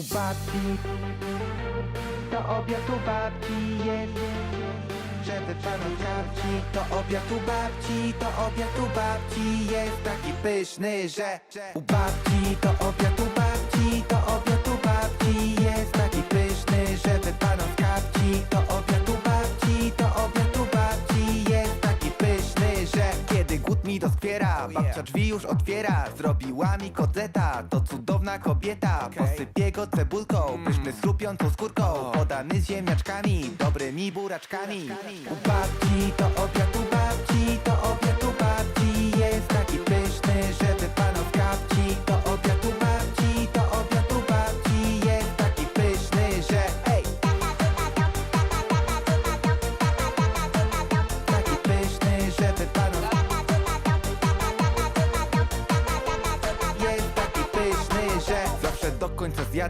u babci To obiad u babci jest Żeby panu karci To obiad u babci, to obiad u babci Jest taki pyszny, że U babci, to obiad u babci To obiad u babci Jest taki pyszny, żeby panu karci To obiad u babci, to obiad u babci Jest taki pyszny, że Kiedy głód mi doskwiera Babcia drzwi już otwiera. Zrobiła mi kotleta To cudowna kobieta. Posypię go cebulką Pyszny z chrupiącą skórką. Podany z ziemniaczkami Dobrymi buraczkami. U to Zawsze do końca zjadł